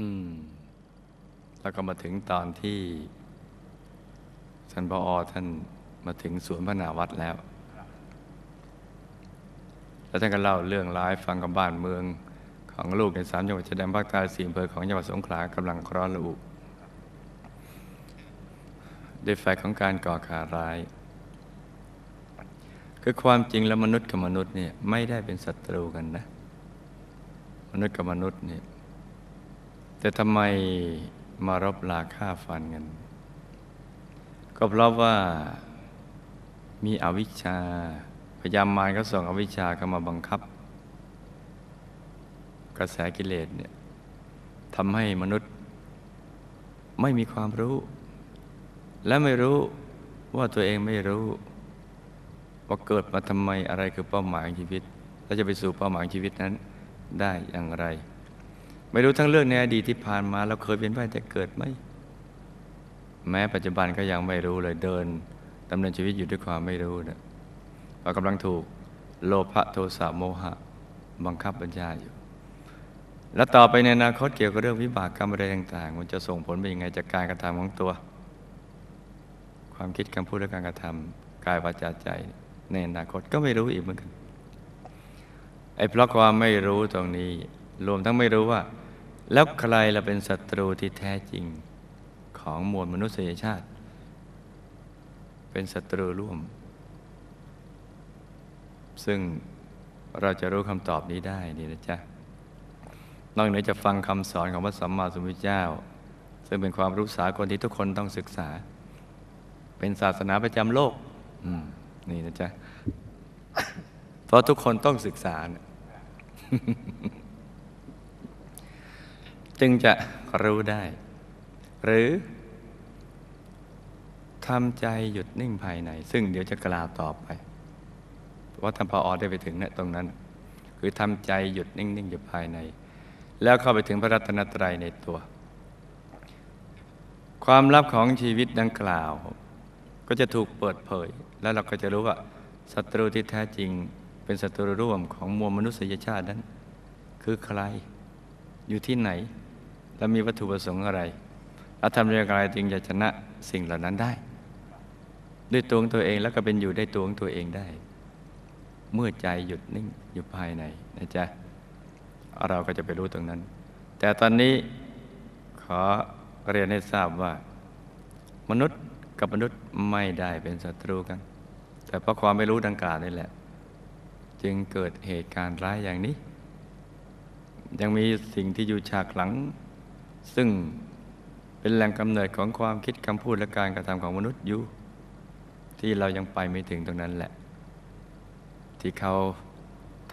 อืม แล้วก็มาถึงตอนที่ท่านพออท่านมาถึงสวนพระนาวัดแล้ว แล้วท่านก็เล่าเรื่องร้ายฟังกับบ้านเมืองของลูกในสามจังหวัดชายแดนภาคใต้สี่อำเภอของจังหวัดสงขลากำลังร้อนระอุด้วยไฟของการก่อการร้าย คือความจริงแล้วมนุษย์กับมนุษย์เนี่ยไม่ได้เป็นศัตรูกันนะ มนุษย์กับมนุษย์เนี่ย แต่ทำไมมารบลาฆ่าฟันกัน ก็เพราะว่ามีอวิชชา พยายามมารก็ส่งอวิชชาเข้ามาบังคับ กระแสกิเลสเนี่ยทำให้มนุษย์ไม่มีความรู้ และไม่รู้ว่าตัวเองไม่รู้ ว่าเกิดมาทำไมอะไรคือเป้าหมายชีวิต และจะไปสู่เป้าหมายชีวิตนั้นได้อย่างไร ไม่รู้ทั้งเรื่องในอดีตที่ผ่านมา เราเคยเป็นไปแต่เกิดไหมแม้ปัจจุบันก็ยังไม่รู้เลยเดินดำเนินชีวิตอยู่ด้วยความไม่รู้นะเรากำลังถูกโลภะโทสะโมหะ บังคับบัญชาอยู่ แล้วต่อไปในอนาคตเกี่ยวกับเรื่องวิบากกรรมอะไรต่าง ๆ มันจะส่งผลไปยังไงจากการกระทำของตัว ความคิดคำพูดและการกระทำกายวาจาใจ ในอนาคตก็ไม่รู้อีกเหมือนกันไอ้เพราะความไม่รู้ตรงนี้ รวมทั้งไม่รู้ว่า แล้วใครเราเป็นศัตรูที่แท้จริงของมวลมนุษยชาติ เป็นศัตรูร่วม ซึ่งเราจะรู้คำตอบนี้ได้นี่นะจ๊ะนอกเหนือจะฟังคำสอนของพระสัมมาสัมพุทธเจ้า ซึ่งเป็นความรู้สากลที่ทุกคนต้องศึกษา เป็นศาสนาประจำโลกนี่นะจ๊ะเพราะทุกคนต้องศึกษานะ จึงจะรู้ได้ หรือทำใจหยุดนิ่งภายใน ซึ่งเดี๋ยวจะกล่าวต่อไปเพราะว่าท่านพออได้ไปถึงเนี่ยตรงนั้น คือทำใจหยุดนิ่งๆอยู่ภายใน แล้วเข้าไปถึงพระรัตนตรัยในตัว ความลับของชีวิตดังกล่าว ก็จะถูกเปิดเผย แล้วเราก็จะรู้ว่าศัตรูที่แท้จริงเป็นศัตรูร่วมของมวลมนุษยชาตินั้น คือใครอยู่ที่ไหน และมีวัตถุประสงค์อะไรและทำเรื่องอะไรจึงจะชนะสิ่งเหล่านั้นได้ ด้วยตัวของตัวเองแล้วก็เป็นอยู่ได้ตัวของตัวเองได้ เมื่อใจหยุดนิ่งอยู่ภายในนะจ๊ะเราก็จะไปรู้ตรงนั้น แต่ตอนนี้ขอเรียนให้ทราบว่า มนุษย์กับมนุษย์ไม่ได้เป็นศัตรูกัน แต่เพราะความไม่รู้ดังกล่าวนี่แหละ จึงเกิดเหตุการณ์ร้ายอย่างนี้ ยังมีสิ่งที่อยู่ฉากหลัง ซึ่งเป็นแหล่งกำเนิดของความคิดคำพูดและการกระทำของมนุษย์อยู่ที่เรายังไปไม่ถึงตรงนั้นแหละ ที่เขา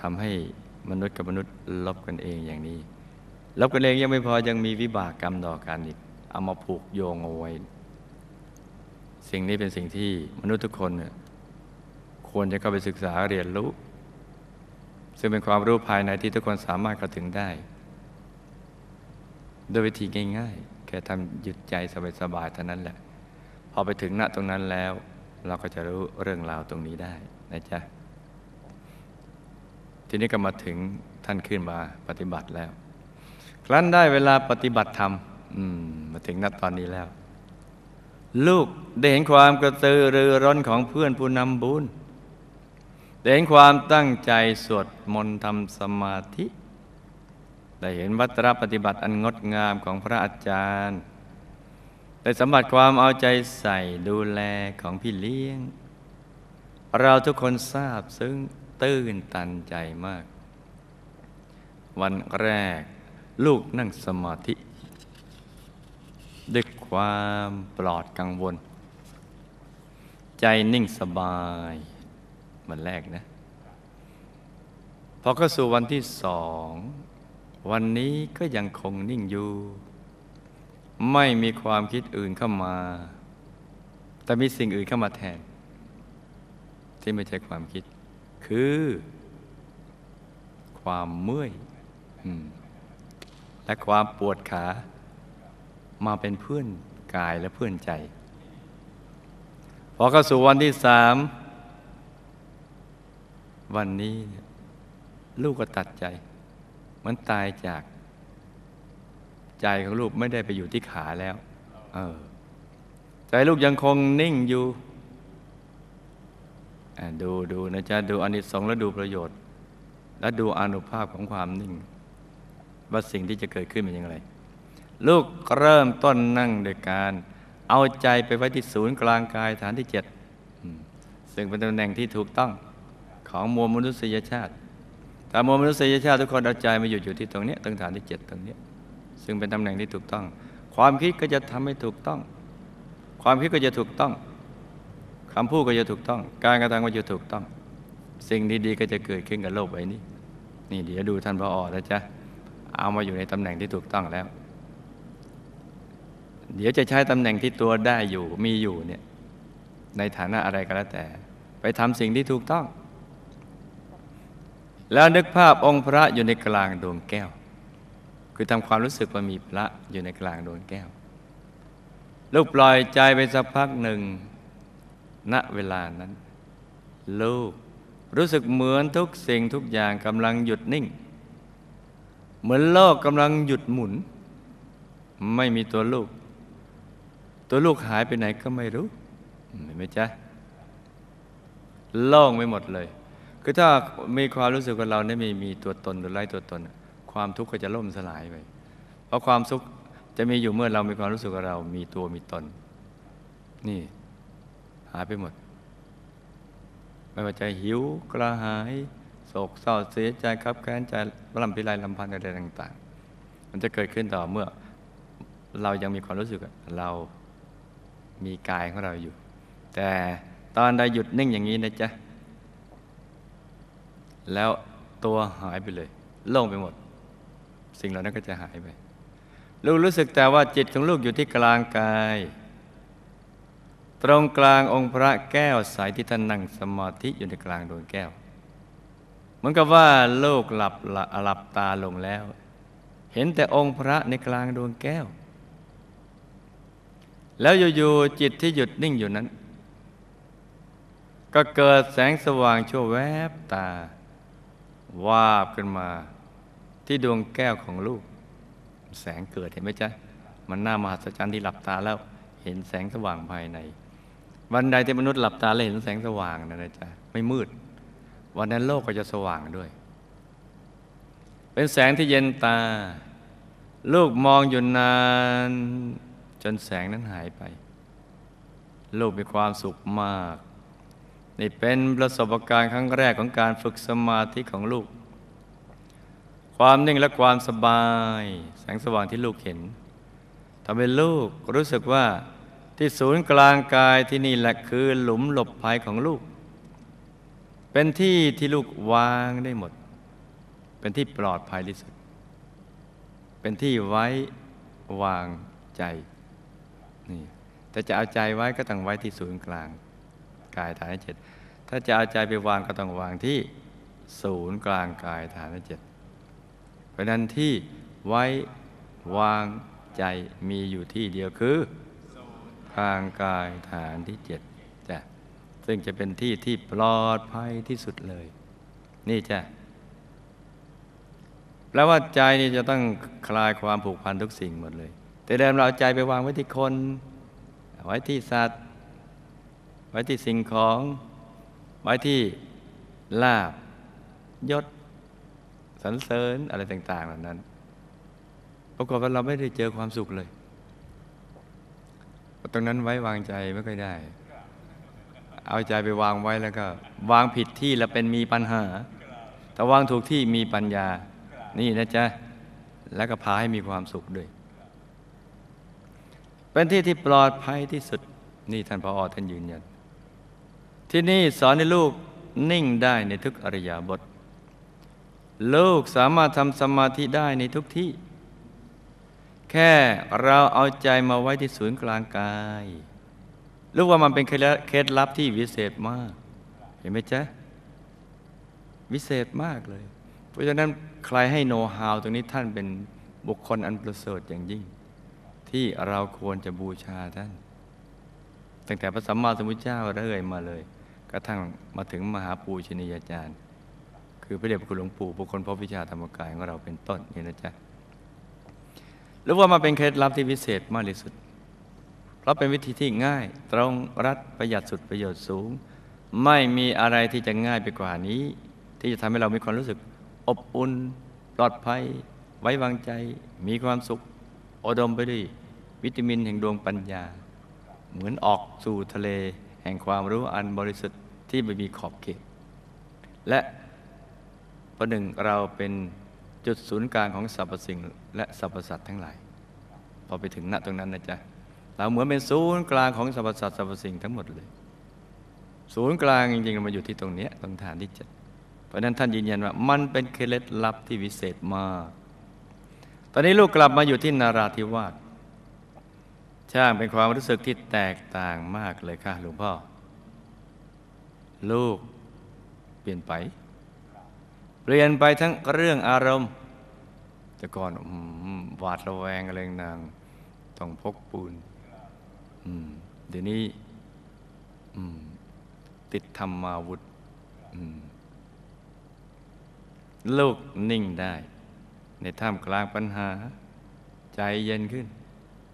ทำให้มนุษย์กับมนุษย์ลบกันเองอย่างนี้ลบกันเองยังไม่พอยังมีวิบากกรรมต่อกันอีกเอามาผูกโยงเอาไว้ สิ่งนี้เป็นสิ่งที่มนุษย์ทุกคนเนี่ยควรจะเข้าไปศึกษาเรียนรู้ ซึ่งเป็นความรู้ภายในที่ทุกคนสามารถเข้าถึงได้ โดวยวิธีง่ายๆ แค่ทำหยุดใจสบายๆเท่านั้นแหละ พอไปถึงณตรงนั้นแล้ว เราก็จะรู้เรื่องราวตรงนี้ได้นะจ๊ะ ทีนี้ก็มาถึงท่านขึ้นมาปฏิบัติแล้ว ครั้นได้เวลาปฏิบัติธรรมมาถึงนัดตอนนี้แล้ว ลูกได้เห็นความกระตือรือร้นของเพื่อนผู้นำบุญได้เห็นความตั้งใจสวดมนต์ทำสมาธิ ได้เห็นวัตรปฏิบัติอันงดงามของพระอาจารย์ ได้สัมผัสความเอาใจใส่ดูแลของพี่เลี้ยง เราทุกคนทราบซึ้งตื้นตันใจมาก วันแรกลูกนั่งสมาธิ ด้วยความปลอดกังวล ใจนิ่งสบายวันแรกนะ พอเข้าสู่วันที่สอง วันนี้ก็ยังคงนิ่งอยู่ ไม่มีความคิดอื่นเข้ามา แต่มีสิ่งอื่นเข้ามาแทน ที่ไม่ใช่ความคิด คือ ความเมื่อยและความปวดขา มาเป็นเพื่อนกายและเพื่อนใจ พอเข้าสู่วันที่สามวันนี้ลูกก็ตัดใจ มันตายจาก ใจของลูกไม่ได้ไปอยู่ที่ขาแล้ว เออ ใจลูกยังคงนิ่งอยู่ดูดูนะจ๊ะ ดูอนิสงส์และดูประโยชน์ และดูอนุภาพของความนิ่ง ว่าสิ่งที่จะเกิดขึ้นเป็นอย่างไร ลูกเริ่มต้นนั่งโดยการ เอาใจไปไว้ที่ศูนย์กลางกายฐานที่เจ็ดซึ่งเป็นตำแหน่งที่ถูกต้องของมวลมนุษยชาติ มวลมนุษยชาติทุกคนเอาใจมาอยู่อยู่ที่ตรงนี้ยตรงฐานที่เจ็ดตรงนี้ ซึ่งเป็นตำแหน่งที่ถูกต้อง ความคิดก็จะทำให้ถูกต้อง ความคิดก็จะถูกต้องคำพูดก็จะถูกต้อง การกระทำก็จะถูกต้อง สิ่งดีๆก็จะเกิดขึ้นกับโลกใบนี้ นี่เดี๋ยวดูท่านพออนะจ๊ะเอามาอยู่ในตำแหน่งที่ถูกต้องแล้ว เดี๋ยวจะใช้ตำแหน่งที่ตัวได้อยู่มีอยู่เนี่ยในฐานะอะไรก็แล้วแต่ ไปทำสิ่งที่ถูกต้อง แล้วนึกภาพองค์พระอยู่ในกลางดวงแก้ว คือทำความรู้สึกว่ามีพระอยู่ในกลางดวงแก้ว ลูกปล่อยใจไปสักพักหนึ่งณเวลานั้น ลูกรู้สึกเหมือนทุกสิ่งทุกอย่างกำลังหยุดนิ่ง เหมือนโลกกำลังหยุดหมุน ไม่มีตัวลูก ตัวลูกหายไปไหนก็ไม่รู้เห็นไหมจ๊ะโล่งไปหมดเลย คือถ้ามีความรู้สึกว่าเราเนี่ยไม่มีตัวตนหรือไร้ตัวตน ความทุกข์ก็จะล่มสลายไป เพราะความสุขจะมีอยู่เมื่อเรามีความรู้สึกว่าเรามีตัวมีตน นี่ หายไปหมด ไม่ว่าจะหิวกระหายโศกเศร้าเสียใจครับแค้นใจรำพิไรลำพันธ์อะไรต่าง ๆ มันจะเกิดขึ้นต่อเมื่อ เรายังมีความรู้สึกเรามีกายของเราอยู่ แต่ตอนใดหยุดนิ่งอย่างนี้นะจ๊ะ แล้วตัวหายไปเลย โล่งไปหมด สิ่งเหล่านั้นก็จะหายไป ลูกรู้สึกแต่ว่าจิตของลูกอยู่ที่กลางกาย ตรงกลางองค์พระแก้วใสที่ท่านนั่งสมาธิอยู่ในกลางดวงแก้ว เหมือนกับว่าลูกหลับหลับตาลงแล้ว เห็นแต่องค์พระในกลางดวงแก้ว แล้วอยู่ๆจิตที่หยุดนิ่งอยู่นั้น ก็เกิดแสงสว่างชั่วแวบตา วาบขึ้นมา ที่ดวงแก้วของลูก แสงเกิดเห็นไหมจ๊ะ มันน่ามหัศจรรย์ที่หลับตาแล้วเห็นแสงสว่างภายใน วันใดที่มนุษย์หลับตาแล้วเห็นแสงสว่างนะนะจ๊ะไม่มืด วันนั้นโลกก็จะสว่างด้วย เป็นแสงที่เย็นตา ลูกมองอยู่นาน จนแสงนั้นหายไป ลูกมีความสุขมาก นี่เป็นประสบการณ์ครั้งแรกของการฝึกสมาธิของลูก ความนิ่งและความสบาย แสงสว่างที่ลูกเห็นทำให้ลูกรู้สึกว่าที่ศูนย์กลางกายที่นี่แหละคือหลุมหลบภัยของลูก เป็นที่ที่ลูกวางได้หมด เป็นที่ปลอดภัยที่สุด เป็นที่ไว้วางใจนี่แต่จะเอาใจไว้ก็ต้องไว้ที่ศูนย์กลาง กายฐานเจ็ดถ้าจะเอาใจไปวางก็ต้องวางที่ศูนย์กลางกายฐานเจ็ดเพราะนั้นที่ไว้วางใจมีอยู่ที่เดียวคือทางกายฐานที่เจ็ดจ้ะซึ่งจะเป็นที่ที่ปลอดภัยที่สุดเลย นี่จ้ะแปลว่าใจนี่จะต้องคลายความผูกพันทุกสิ่งหมดเลย แต่เดิมเราเอาใจไปวางไว้ที่คน ไว้ที่สัตว์ ว้ที่สิ่งของ ไว้ที่ลาบยศสรรเสริญอะไรต่าง ๆ เหล่านั้นปรากฏว่าเราไม่ได้เจอความสุขเลยตรงนั้นไว้วางใจไม่ค่อยได้ เอาใจไปวางไว้แล้วก็ วางผิดที่แล้วเป็นมีปัญหา แต่วางถูกที่มีปัญญา นี่นะจ๊ะ แล้วก็พาให้มีความสุขด้วย เป็นที่ที่ปลอดภัยที่สุด นี่ท่านพออท่านยืนยัน ที่นี่สอนให้ลูกนิ่งได้ในทุกอริยบท ลูกสามารถทำสมาธิได้ในทุกที่ แค่เราเอาใจมาไว้ที่ศูนย์กลางกายรู้ว่ามันเป็นเคล็ดลับที่วิเศษมาก เห็นไหมจ๊ะ วิเศษมากเลย เพราะฉะนั้นใครให้โน้ตฮาวตรงนี้ท่านเป็นบุคคลอันประเสริฐอย่างยิ่ง ที่เราควรจะบูชาท่าน ตั้งแต่พระสัมมาสัมพุทธเจ้าเรื่อยมาเลย กระทั่งมาถึงมหาปูชนียาจารย์ คือพระเดชพระคุณหลวงปู่บุคคลพบวิชาธรรมกายของเราเป็นต้นนี่นะจ๊ะหรือว่ามาเป็นเคล็ดลับที่พิเศษมากที่สุด เพราะเป็นวิธีที่ง่าย ตรงรัดประหยัดสุดประโยชน์สูง ไม่มีอะไรที่จะง่ายไปกว่านี้ ที่จะทำให้เรามีความรู้สึก อบอุ่นปลอดภัย ไว้วางใจ มีความสุขอดมไปด้วยวิตามินแห่งดวงปัญญา เหมือนออกสู่ทะเล ห่งความรู้อันบริสุทธิ์ที่ไม่มีขอบเขต และประหนึ่งเราเป็นจุดศูนย์กลางของสรรพสิ่งและสรรพสัตว์ทั้งหลาย พอไปถึงณตรงนั้นนะจ๊ะเราเหมือนเป็นศูนย์กลางของสรรพสัตว์สรรพสิ่งทั้งหมดเลย ศูนย์กลางจริงๆมันอยู่ที่ตรงนี้ตรงฐานที่เจ็ดเพราะฉะนั้นท่านยืนยันว่า มันเป็นเคล็ดลับที่วิเศษมาก ตอนนี้ลูกกลับมาอยู่ที่นาราธิวาส ช่างเป็นความรู้สึกที่แตกต่างมากเลยค่ะหลวงพ่อ ลูก เปลี่ยนไป เปลี่ยนไปทั้งเรื่องอารมณ์ แต่ก่อนหวาดระแวงอะไรนางต้องพกปูนเดี๋ยวนี้ติดธรรมาวุธลูกนิ่งได้ ในท่ามกลางปัญหา ใจเย็นขึ้น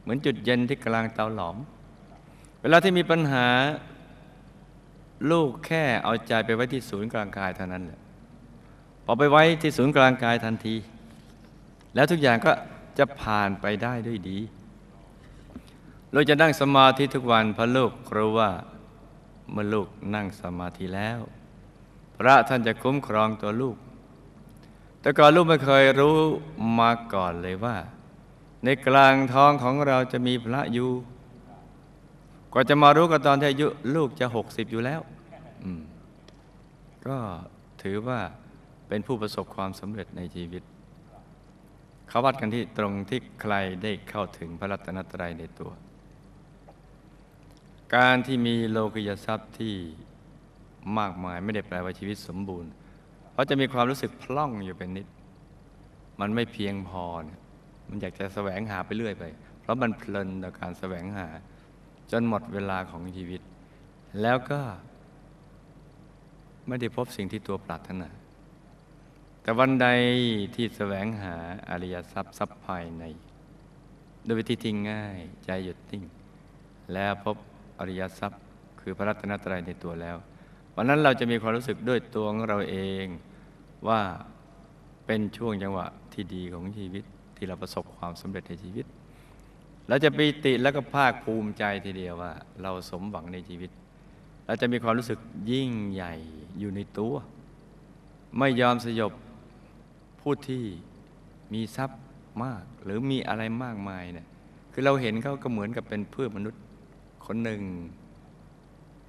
เหมือนจุดเย็นที่กลางเตาหลอม เวลาที่มีปัญหา ลูกแค่เอาใจไปไว้ที่ศูนย์กลางกายเท่านั้นแหละพอไปไว้ที่ศูนย์กลางกายทันที แล้วทุกอย่างก็จะผ่านไปได้ด้วยดี เราจะนั่งสมาธิทุกวันพระลูกรู้ว่าเมื่อลูกนั่งสมาธิแล้ว พระท่านจะคุ้มครองตัวลูก แต่ก่อนลูกไม่เคยรู้มาก่อนเลยว่า ในกลางท้องของเราจะมีพระอยู่กว่าจะมารู้ก็ตอนที่อายุลูกจะหกสิบอยู่แล้วก็ถือว่าเป็นผู้ประสบความสำเร็จในชีวิต เขาวัดกันที่ตรงที่ใครได้เข้าถึงพระรัตนตรัยในตัว การที่มีโลกิยทรัพย์ที่มากมายไม่ได้แปลว่าชีวิตสมบูรณ์ เพราะจะมีความรู้สึกพล่องอยู่เป็นนิด มันไม่เพียงพอเนี่ย มันอยากจะแสวงหาไปเรื่อยไป เพราะมันเพลินต่อการแสวงหา จนหมดเวลาของชีวิต แล้วก็ ไม่ได้พบสิ่งที่ตัวปรารถนา แต่วันใดที่แสวงหาอริยทรัพย์ทรัพย์ภายใน โดยวิธีที่ง่ายใจหยุดนิ่งแล้วพบอริยทรัพย์ คือพระรัตนตรัยในตัวแล้ววันนั้นเราจะมีความรู้สึกด้วยตัวของเราเองว่าเป็นช่วงจังหวะที่ดีของชีวิต ที่เราประสบความสำเร็จในชีวิต เราจะปีติแล้วก็ภาคภูมิใจทีเดียวว่า เราสมหวังในชีวิต เราจะมีความรู้สึกยิ่งใหญ่อยู่ในตัว ไม่ยอมสยบผู้ที่มีทรัพย์มาก หรือมีอะไรมากมายเนี่ยคือเราเห็นเขาก็เหมือนกับเป็นเพื่อนมนุษย์คนหนึ่ง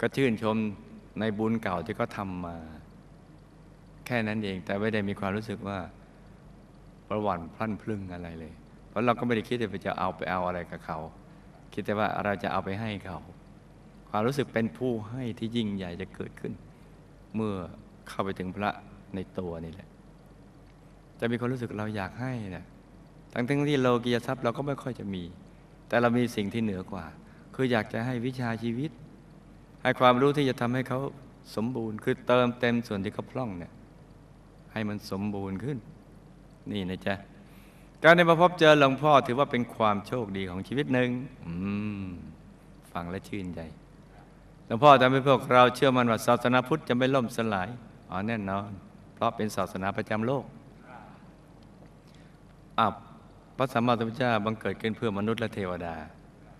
ก็ชื่นชมในบุญเก่าที่เขาทำมา แค่นั้นเองแต่ไม่ได้มีความรู้สึกว่า ประวัติพลั่นพลึงอะไรเลย เพราะเราก็ไม่ได้คิดว่าจะเอาไปเอาอะไรกับเขา คิดแต่ว่าเราจะเอาไปให้เขา ความรู้สึกเป็นผู้ให้ที่ยิ่งใหญ่จะเกิดขึ้น เมื่อเข้าไปถึงพระในตัวนี่แหละ จะมีความรู้สึกเราอยากให้นะทั้งทั้งที่โลกียทรัพย์เราก็ไม่ค่อยจะมี แต่เรามีสิ่งที่เหนือกว่า คืออยากจะให้วิชาชีวิต ให้ความรู้ที่จะทำให้เขาสมบูรณ์ คือเติมเต็มส่วนที่เขาพร่องเนี่ยให้มันสมบูรณ์ขึ้น นี่นะจ๊ะ การได้มาพบเจอหลวงพ่อถือว่าเป็นความโชคดีของชีวิตหนึ่งฟังและชื่นใจหลวงพ่อทำให้พวกเราเชื่อมั่นว่าศาสนาพุทธจะไม่ล่มสลายอ๋อแน่นอน เพราะเป็นศาสนาประจำโลกอับพระสัมมาสัมพุทธเจ้าบังเกิดขึ้นเพื่อมนุษย์และเทวดา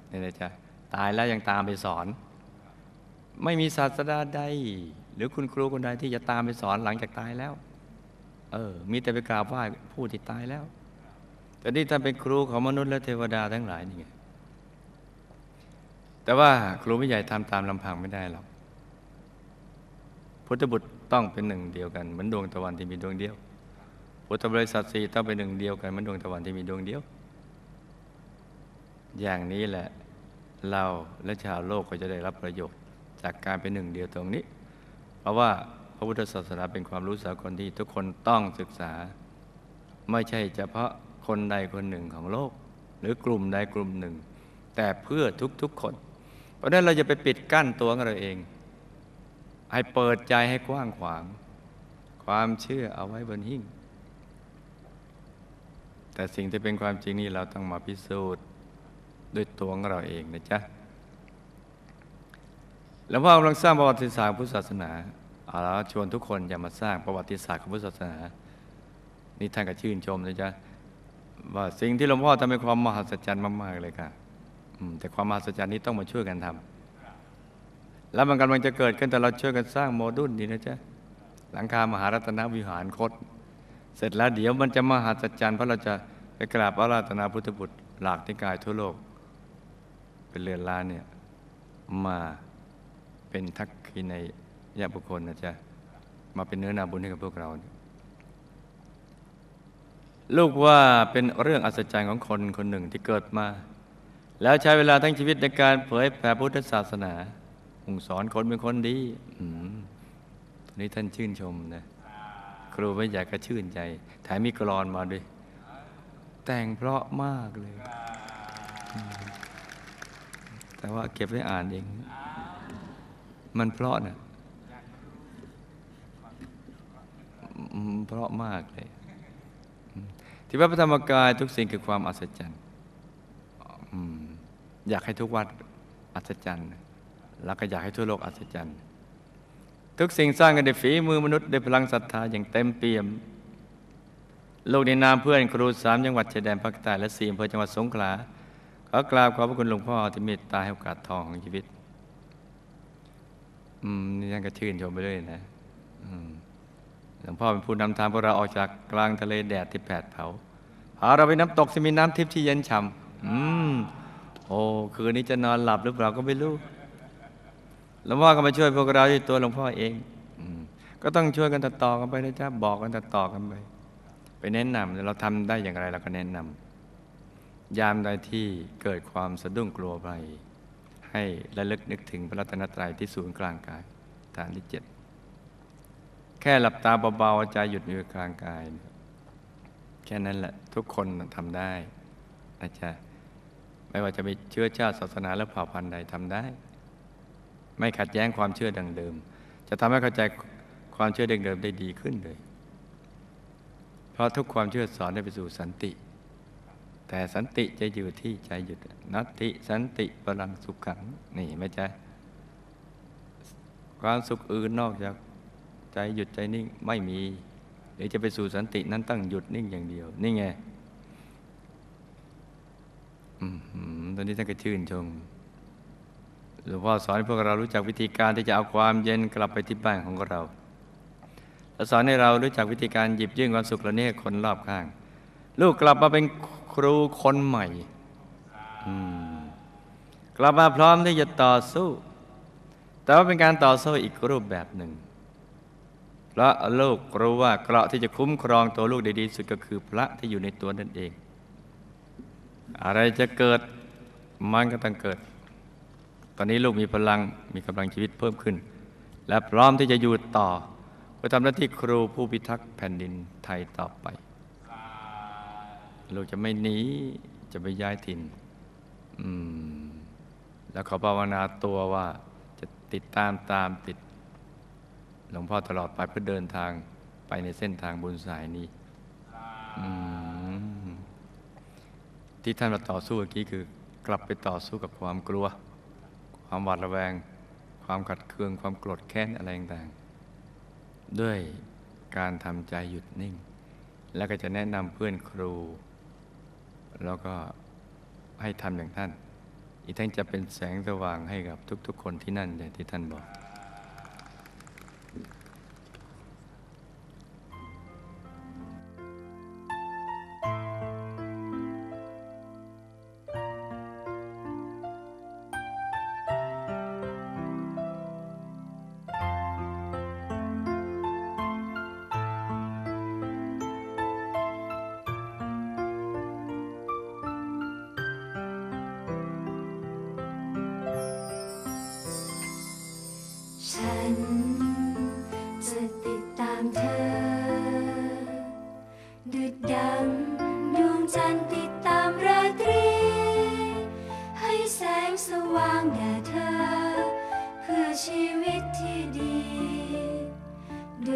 เนี่ยนะจ๊ะตายแล้วยังตามไปสอน ไม่มีศาสดาใดหรือคุณครูคนใดที่จะตามไปสอนหลังจากตายแล้ว เออ มีแต่ไปกราบไหว้ผู้ที่ตายแล้ว แต่นี่ท่านเป็นครูของมนุษย์และเทวดาทั้งหลายนี่ไงแต่ว่าครูไม่ใหญ่ทำตามลำพังไม่ได้หรอกพุทธบุตรต้องเป็นหนึ่งเดียวกันเหมือนดวงตะวันที่มีดวงเดียวพุทธบริษัทสี่ต้องเป็นหนึ่งเดียวกันเหมือนดวงตะวันที่มีดวงเดียว อย่างนี้แหละเราและชาวโลกก็จะได้รับประโยชน์ จากการเป็นหนึ่งเดียวตรงนี้ เพราะว่า ระพุทธศาสนาเป็นความรู้สากลที่ทุกคนต้องศึกษา ไม่ใช่เฉพาะคนใดคนหนึ่งของโลก หรือกลุ่มใดกลุ่มหนึ่ง แต่เพื่อทุกๆคน เพราะนั้นเราจะไปปิดกั้นตัวของเราเอง ให้เปิดใจให้กว้างขวาง ความเชื่อเอาไว้บนหิ้งแต่สิ่งที่เป็นความจริงนี่เราต้องมาพิสูจน์ด้วยตัวของเราเองนะจ๊ะ แล้วพ่อกำลังสร้างประวัติศาสตร์พุทธศาสนา เอาละชวนทุกคนอย่ามาสร้างประวัติศาสตร์ของพุทธศาสนา นี่ท่านก็ชื่นชมนะจ๊ะว่าสิ่งที่หลวงพ่อทำเป็นความมหัศจรรย์มากๆเลยค่ะแต่ความมหัศจรรย์นี้ต้องมาช่วยกันทำแล้วมันกำลังจะเกิดขึ้นแต่เราช่วยกันสร้างโมดูลนี่นะจ๊ะหลังคามหารัตนวิหารคต เสร็จแล้วเดี๋ยวมันจะมหัศจรรย์เพราะเราจะไปกราบพระราตนาพุทธบุตรหลากที่กายทั่วโลก เป็นเรือนล้านเนี่ยมาเป็นทักขีใน ญาบุคคลนะจ๊ะมาเป็นเนื้อนาบุญให้กับพวกเรา ลูกว่าเป็นเรื่องอัศจรรย์ของคนคนหนึ่งที่เกิดมา แล้วใช้เวลาทั้งชีวิตในการเผยแผ่พุทธศาสนาองสอนคนเป็นคนดีตอนนี้ท่านชื่นชมนะ ครูไม่อยากกระชื่นใจแถมมีกรอนมาด้วย แต่งเพราะมากเลย แต่ว่าเก็บไว้อ่านเอง มันเพราะนะ เพราะมากเลย ที่วัดพระธรรมกายทุกสิ่งคือความอัศจรรย์อยากให้ทุกวัดอัศจรรย์แล้วก็อยากให้ทั่วโลกอัศจรรย์ ทุกสิ่งสร้างกันด้วยฝีมือมนุษย์ด้วยพลังศรัทธาอย่างเต็มเปี่ยม โลกในนามเพื่อนครูสามจังหวัดชายแดนภาคใต้และสี่อำเภอจังหวัดสงขลาขอกราบขอบพระคุณหลวงพ่อที่เมตตาให้โอกาสทองของชีวิต อืมนี่ยังก็ชื่นชมไปเลยนะ หลวงพ่อเป็นผู้นำทางพวกเราออกจากกลางทะเลแดดที่แผดเผาพาเราไปน้ำตกที่มีน้ำทิพย์ที่เย็นฉ่ำอืมโอ้คืนนี้จะนอนหลับหรือเปล่าก็ไม่รู้หลวงพ่อก็มาช่วยพวกเราที่ตัวหลวงพ่อเองก็ต้องช่วยกันต่อกันไปนะจ๊ะบอกกันต่อกันไป ไปแนะนำเราทำได้อย่างไรเราก็แนะนำยามใดที่เกิดความสะดุ้งกลัวไปให้ระลึกนึกถึงพระรัตนตรัยที่ศูนย์กลางกายฐานที่เจ็ด แค่หลับตาเบาๆใจหยุดอยู่กลางกาย แค่นั้นแหละ ทุกคนทำได้อาจารย์ไม่ว่าจะมีเชื้อชาติศาสนาและเผ่าพันธุ์ใดทำได้ ไม่ขัดแย้งความเชื่อดังเดิม จะทำให้เข้าใจความเชื่อดังเดิมได้ดีขึ้นเลย เพราะทุกความเชื่อสอนได้ไปสู่สันติ แต่สันติจะอยู่ที่ใจหยุดนัตติสันติพลังสุขขังนี่ไม่ใช่ความสุขอื่นนอกจาก ใจหยุดใจนิ่งไม่มี หรือจะไปสู่สันตินั้นต้องหยุดนิ่งอย่างเดียว นี่ไงตอนนี้ท่านก็ชื่นชมหลวงพ่อสอนให้พวกเรารู้จักวิธีการที่จะเอาความเย็นกลับไปที่บ้านของเราและสอนให้เรารู้จักวิธีการหยิบยื่นความสุขล่านี้คนรอบข้าง ลูกกลับมาเป็นครูคนใหม่กลับมาพร้อมที่จะต่อสู้ แต่ว่าเป็นการต่อสู้อีกรูปแบบหนึ่ง เพราะลูกรู้ว่าเกราะที่จะคุ้มครองตัวลูกได้ดีสุดก็คือพระที่อยู่ในตัวนั่นเอง อะไรจะเกิดมันก็ต้องเกิด ตอนนี้ลูกมีพลังมีกำลังชีวิตเพิ่มขึ้น และพร้อมที่จะอยู่ต่อเพื่อทำหน้าที่ครูผู้พิทักษ์แผ่นดินไทยต่อไป ลูกจะไม่หนีจะไม่ย้ายถิ่นแล้วขอภาวนาตัวว่าจะติดตามตามติด หลวงพ่อตลอดไปเพื่อเดินทางไปในเส้นทางบุญสายนี้ที่ท่านมาต่อสู้เมื่อกี้คือกลับไปต่อสู้กับความกลัว ความหวาดระแวง ความขัดเคือง ความโกรธแค้นอะไรต่างๆ ด้วยการทำใจหยุดนิ่ง แล้วก็จะแนะนำเพื่อนครู แล้วก็ให้ทำอย่างท่าน อีกทั้งจะเป็นแสงสว่างให้กับทุกๆ คนที่นั่นอย่างที่ท่านบอก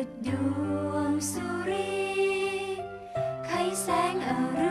ดดวงสุรีไขแสงอรุณ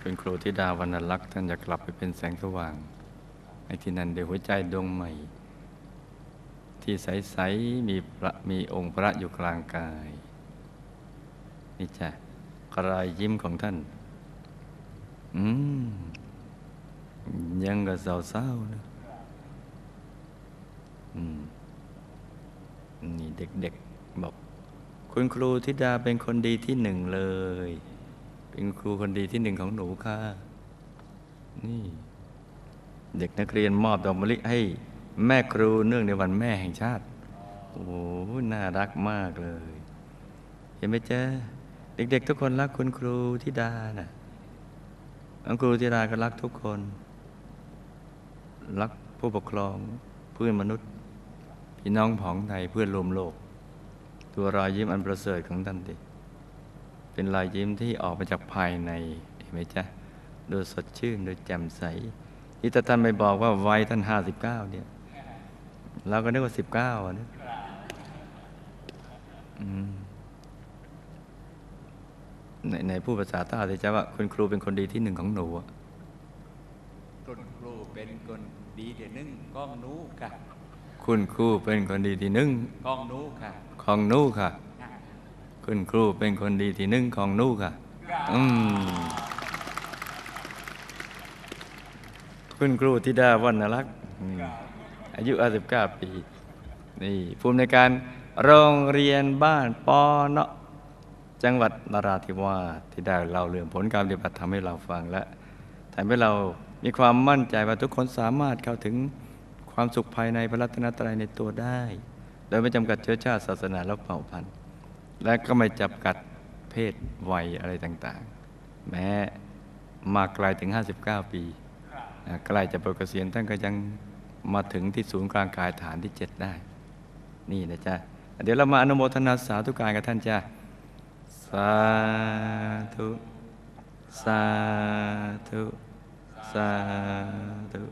เป็นครูธิดาวรรณลักษณ์ท่านจะกลับไปเป็นแสงสว่างในที่นั้นเดี๋ยวหัวใจดวงใหม่ ที่ใส ๆ มีพระมีองค์พระอยู่กลางกาย นี่จ้ะกรายยิ้มของท่าน อืม ยังกับเศร้าๆนะอืม นี่เด็ก ๆ บอก คุณครูธิดาเป็นคนดีที่หนึ่งเลย เป็นครูคนดีที่หนึ่งของหนูค่ะ นี่ เด็กนักเรียนมอบดอกมะลิให้แม่ครูเนื่องในวันแม่แห่งชาติ โอ้โห น่ารักมากเลย เห็นไหมเจ๊เด็ก ๆ ทุกคนรักคุณครูธิดาน่ะคุณครูธิดาก็รักทุกคน รักผู้ปกครองเพื่อนมนุษย์ พี่น้องผองไทยเพื่อนรวมโลก ตัวรอยยิ้มอันประเสริฐของท่านดิ เป็นรอยยิ้มที่ออกมาจากภายในเห็นไหมจ๊ะดูสดชื่นดูแจ่มใสนี่แต่ท่านไม่บอกว่าวัยท่านห้าสิบเก้าเนี่ยเราก็นึกว่าสิบเก้าอะนะอืมในในผู้ภาษาใต้เลยจ้ะว่าคุณครูเป็นคนดีที่หนึ่งของหนูอะคุณครูเป็นคนดีเดี๋ยวนึงก้องหนู้ค่ะ คุณครูเป็นคนดีที่หนึ่งก้องหนู้ค่ะ ของหนูค่ะ คุณครูเป็นคนดีที่หนึ่งของหนูค่ะ อืม คุณครูธิดาวรรณลักษณ์อืมอายุ59ปี นี่ภูมิในการโรงเรียนบ้านปอเนาะจังหวัดนราธิวาสที่ได้เล่าเรื่องผลการปฏิบัติทำให้เราฟังและทำให้เรามีความมั่นใจว่าทุกคนสามารถเข้าถึงความสุขภายในพระรัตนตรัยในตัวได้ โดยไม่จำกัดเชื้อชาติศาสนาและเผ่าพันธุ์ และก็ไม่จำกัดเพศวัยอะไรต่างๆ แม้มาไกลถึง 59 ปีใกล้จะปลดเกษียณท่านก็ยังมาถึงที่ศูนย์กลางกายฐานที่ 7 ได้ นี่นะจ๊ะ เดี๋ยวเรามาอนุโมทนาสาธุการกับท่านจ้าสาธุ สาธุ สาธุ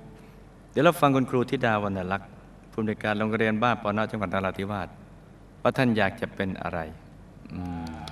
เดี๋ยวเราฟังคุณครูธิดาวรรณลักษณ์ผู้อำนวยการโรงเรียนบ้านปอนอจังหวัดนราธิวาสว่าท่านอยากจะเป็นอะไร อืม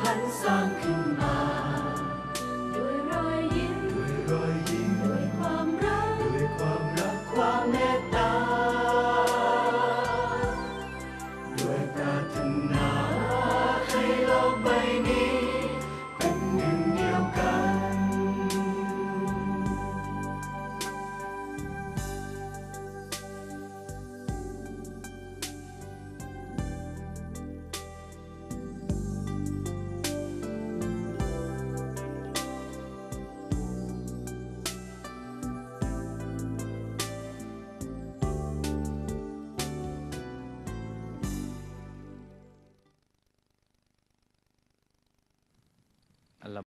พันสร้างขึ้นมา